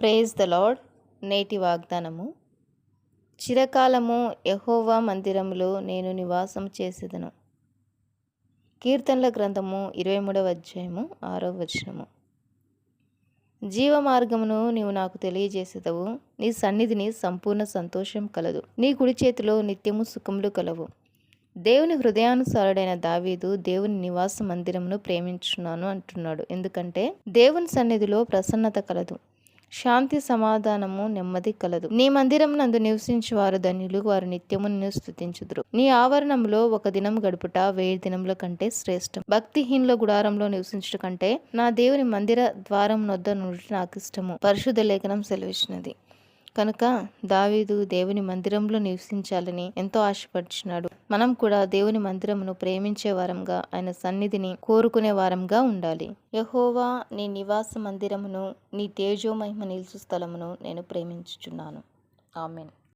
Praise the lord నేటి వాగ్దానము. చిరకాలము యహోవా మందిరములో నేను నివాసం చేసేదను. కీర్తనల గ్రంథము ఇరవై మూడవ అధ్యాయము ఆరవ వచనము. జీవ మార్గమును నీవు నాకు తెలియజేసేదవు. నీ సన్నిధిని సంపూర్ణ సంతోషం కలదు. నీ కుడి చేతిలో నిత్యము సుఖములు కలవు. దేవుని హృదయానుసారుడైన దావీదు దేవుని నివాస మందిరమును ప్రేమించున్నాను అంటున్నాడు. ఎందుకంటే దేవుని సన్నిధిలో ప్రసన్నత కలదు. శాంతి సమాధానము నెమ్మది కలదు. నీ మందిరం నందు నివసించు వారు ధన్యులు వారు నిత్యము నిన్ను స్థుతించుదురు నీ ఆవరణంలో ఒక దినం గడుపుట వేయి దినముల కంటే శ్రేష్టం. భక్తిహీనుల గుడారంలో నివసించుట కంటే నా దేవుని మందిర ద్వారం నొద్ద నుండి నాకు ఇష్టము పరిశుద్ధ లేఖనం సెలవిచ్చినది. కనుక దావీదు దేవుని మందిరంలో నివసించాలని ఎంతో ఆశపడుచున్నాడు. మనం కూడా దేవుని మందిరమును ప్రేమించే వారంగా ఆయన సన్నిధిని కోరుకునే వారంగా ఉండాలి. యహోవా నీ నివాస మందిరమును నీ తేజోమహిమ నిలుచు స్థలమును నేను ప్రేమించుచున్నాను. ఆమెన్.